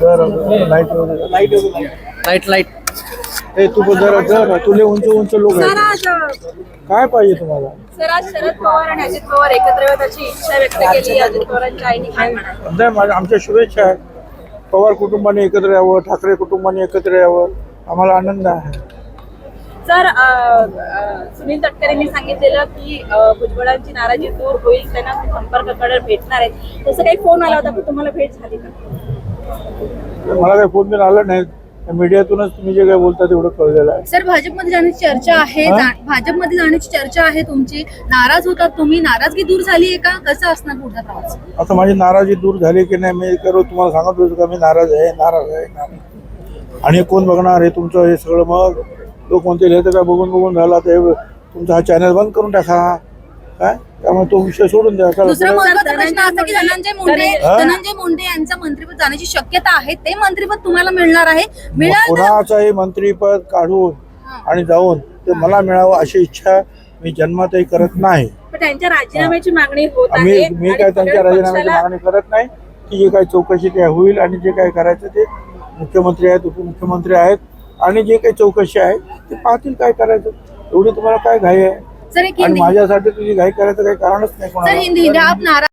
Sir light light. Light light ए तू पण जरा जरा तुले उंच उंच लोक सर आहेत आज काय पाहिजे तुम्हाला? सर आज शरद पवार आणि अजित पवार एकत्र येऊन त्याची इच्छा व्यक्त केली. अजित पवारांच्या आईने काय म्हणाले नाही माझ्या आमच्या शुभेच्छा आहेत. पवार कुटुंबाने एकत्र यावं ठाकरे कुटुंबाने एकत्र यावं. आम्हाला आनंद आहे. सर सुनील तटकरेंनी सांगितलेलं की भुजबळांची नाराजी दूर होईल त्यांना संपर्काकडे भेटणार आहेत. तसं काही फोन आला होता पण तुम्हाला भेट झाली का? मला काही फोन बिन आला नाही. मीडियातूनच तुम्ही जे काही बोलता तेवढं कळलेलं आहे. सर भाजपमध्ये जाण्याची चर्चा आहे हा? भाजपमध्ये जाण्याची चर्चा आहे तुमची. नाराज होतात तुम्ही. नाराजगी दूर झाली आहे का? कसं असणार पुढचा प्रवास? आता माझी नाराजी दूर झाली की नाही मी करू तुम्हाला सांगत होतो का मी नाराज आहे नाराज आहे नाराज आणि कोण बघणार हे तुमचं हे सगळं मग? लोक म्हणतील हे तर काय बघून बघून झाला हे तुमचा हा चॅनल बंद करून टाका. काय? त्यामुळे तो विषय सोडून द्या. दुसरा. महत्त्वाचा प्रश्न असा की धनंजय मुंडे हा? धनंजय मुंडे यांचं मंत्रिपद जाण्याची शक्यता आहे. ते मंत्रिपद तुम्हाला मिळणार आहे. मिळाल तर कुणाचंही मंत्रीपद काढून आणि जाऊन ते मला मिळावं अशी इच्छा मी जन्मातही करत नाही. पण त्यांच्या राजीनाम्याची मागणी होत मी आहे मी आणि काय त्यांच्या राजीनाम्याची पक्षाला- मागणी करत नाही की जे काही चौकशी ते होईल आणि जे काही करायचं ते मुख्यमंत्री आहेत उपमुख्यमंत्री आहेत आणि जे काही चौकशी आहे ते पाहतील काय करायचं. एवढी तुम्हाला काय घाई आहे? सर एक आणि हिंदी माझ्यासाठी तुझी घाई करायचं काही कारणच नाही सर कोणाला. हिंदी हिंदी आप नाराज